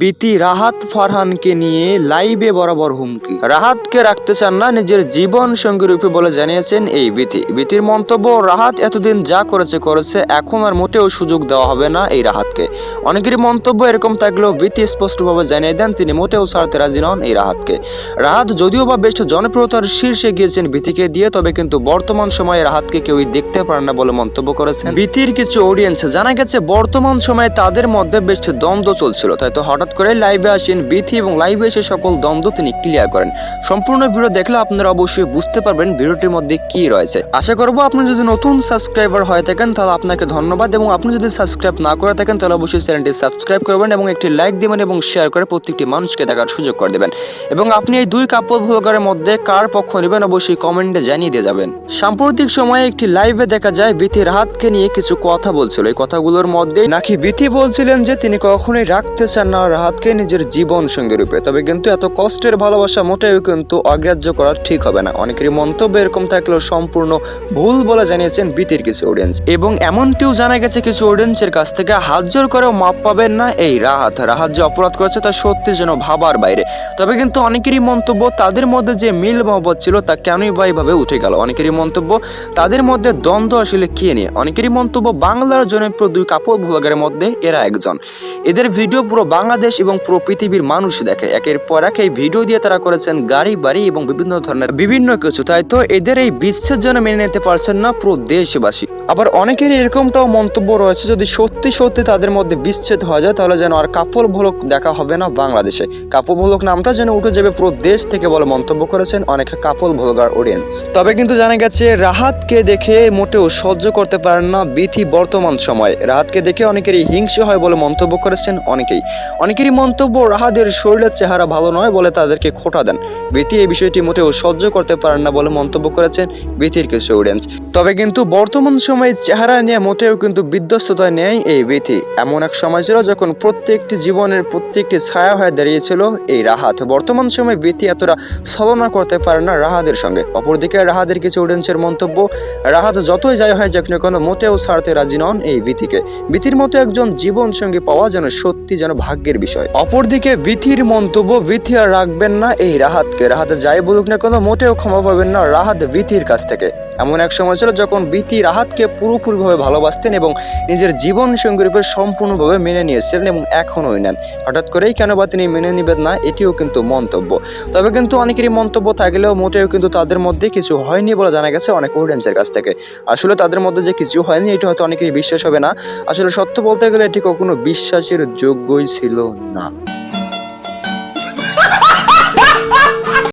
বিতি রাহাত ফারহানকে নিয়ে লাইভে বরাবর হুমকি। রাহাতকে রাখতে চান না, নিজের জীবন সঙ্গী রূপে বলে জানিয়েছেন এই বিতি। বিতির মন্তব্য, রাহাত এতদিন যা করেছে করেছে, এখন আর মোটেও সুযোগ দেওয়া হবে না এই রাহাতকে। অনেকেরই মন্তব্য এরকম থাকলেও বিতি স্পষ্টভাবে জানিয়ে দেন, তিনি মোটেও ছাড়তে রাজি নন এই রাহাতকে। রাহাত যদিও বা বেশ জনপ্রিয়তার শীর্ষে গিয়েছেন বিতিকে দিয়ে, তবে কিন্তু বর্তমান সময়ে রাহাতকে কেউই দেখতে পারে না বলে মন্তব্য করেছেন। বিতির কিছু অডিয়েন্স জানা গেছে, বর্তমান সময়ে তাদের মধ্যে বেশ দ্বন্দ্ব চলছিল। তাই তো হঠাৎ করে লাইভে আসেন বিথি এবং লাইভে এসে সকল দ্বন্দ্ব তিনি ক্লিয়ার করেন। সম্পূর্ণ ভিডিও দেখলে আপনারা অবশ্যই বুঝতে পারবেন ভিডিওটির মধ্যে কি রয়েছে। আশা করব আপনি যদি নতুন সাবস্ক্রাইবার হয়ে থাকেন, তাহলে আপনাকে ধন্যবাদ এবং আপনি যদি সাবস্ক্রাইব না করে থাকেন, তাহলে অবশ্যই চ্যানেলটি সাবস্ক্রাইব করবেন এবং একটি লাইক দিবেন এবং শেয়ার করে প্রত্যেকটি মানুষকে দেখার সুযোগ করে দেবেন। এবং আপনি এই দুই কাপড় ভ্লগারের মধ্যে কার পক্ষ নেবেন, অবশ্যই কমেন্টে জানিয়ে দিয়ে যাবেন। সাম্প্রতিক সময়ে একটি লাইভে দেখা যায় বিথি রাহাতকে নিয়ে কিছু কথা বলছিল। এই কথাগুলোর মধ্যে নাকি বিথি বলছিলেন যে তিনি কখনোই রাখতে চান না রাহাতকে নিজের জীবন সঙ্গী রূপে। তবে কিন্তু এত কষ্টের ভালোবাসা মোটেও কিন্তু অগ্রাহ্য করা ঠিক হবে না। অনেকেরই মন্তব্য এরকম থাকলেও সম্পূর্ণ ভুল বলে জানিয়েছেন বিতির কিছু অডিয়েন্স এবং এমনটিও জানা গেছে কিছু অডিয়েন্সের কাছ থেকে হাত জোর করেও মাপ পাবেন না এই রাহাত। রাহাত যে অপরাধ করেছে তা সত্যি যেন ভাবার বাইরে। তবে কিন্তু অনেকেরই মন্তব্য তাদের মধ্যে যে মিল মহব্বত ছিল তা কেনই বা এইভাবে উঠে গেল? অনেকেরই মন্তব্য তাদের মধ্যে দ্বন্দ্ব আসলে কে নিয়ে? অনেকেরই মন্তব্য বাংলার জনপ্রিয় দুই কাপড় ভ্লগারের মধ্যে এরা একজন। এদের ভিডিও পুরো বাংলাদেশ এবং পুরো পৃথিবীর মানুষ দেখে। একের পর এক এই ভিডিও দিয়ে তারা করেছেন গাড়ি, বাড়ি এবং বিভিন্ন ধরনের বিভিন্ন কিছু। তাই তো এদের এই বিচ্ছেদ যেন মেনে নিতে পারছেন না পুরো দেশবাসী। আবার অনেকেরই এরকমটাও মন্তব্য রয়েছে, যদি সত্যি সত্যি তাদের মধ্যে বিচ্ছেদ হয়ে যায়, তাহলে যেন আর কাপল ভোলক দেখা হবে না বাংলাদেশে। কাপল ভোলক নামটা যেন উঠে যাবে পুরো দেশ থেকে বলে মন্তব্য করেছেন অনেক কাপল ভোলগার অডিয়েন্স তবে কিন্তু জানা গেছে, রাহাতকে দেখে মোটেও সহ্য করতে পারেন না বিথি বর্তমান সময়ে। রাহাতকে দেখে অনেকেরই হিংসে হয় বলে মন্তব্য করেছেন অনেকেই। অনেকেরই মন্তব্য, রাহাদের শরীরের চেহারা ভালো নয় বলে তাদেরকে খোটা দেন। বিথি এই বিষয়টি মোটেও সহ্য করতে পারেন না বলে মন্তব্য করেছেন বিথির কিছু অডিয়েন্স তবে কিন্তু বর্তমান সময়ে চেহারা নিয়ে মোটেও কিন্তু বিধ্বস্ততা নেই এই বিথি এমন এক সময় ছিল যখন প্রত্যেকটি জীবনের প্রত্যেকটি ছায়া হয়ে দাঁড়িয়েছিল এই রাহাত। বর্তমান সময়ে বিথি এতটা ছলনা করতে পারে না রাহাদের সঙ্গে। অপরদিকে রাহাদের কিছু অডিয়েন্সের মন্তব্য, রাহাত যতই যাই হয় যাক না কোনো মোটেও ছাড়তে রাজি নন এই বিথিকে বিথির মতো একজন জীবন সঙ্গী পাওয়া যেন সত্যি যেন ভাগ্যের বিষয় অপরদিকে বিথির মন্তব্য, বিথি আর রাখবেন না, এই রাহাতকে। রাহাতে যাই বলুক না কোনো, মোটেও ক্ষমা পাবেন না রাহাত বিথির কাছ থেকে। এমন এক সময় ছিল যখন বিতি রাহাতকে পুরোপুরিভাবে ভালোবাসতেন এবং নিজের জীবন সঙ্গী রূপে সম্পূর্ণভাবে মেনে নিয়েছিলেন এবং এখনোই নেন। হঠাৎ করেই কেন বা তিনি মেনে নেবেন না, এটিও কিন্তু মন্তব্য। তবে কিন্তু অনেকেরই মন্তব্য থাকলেও মোটেও কিন্তু তাদের মধ্যে কিছু হয়নি বলে জানা গেছে অনেক অডিয়েন্সের কাছ থেকে। আসলে তাদের মধ্যে যে কিছু হয়নি, এটা হয়তো অনেকেরই বিশ্বাস হবে না। আসলে সত্য বলতে গেলে এটি কখনো বিশ্বাসের যোগ্যই ছিল না।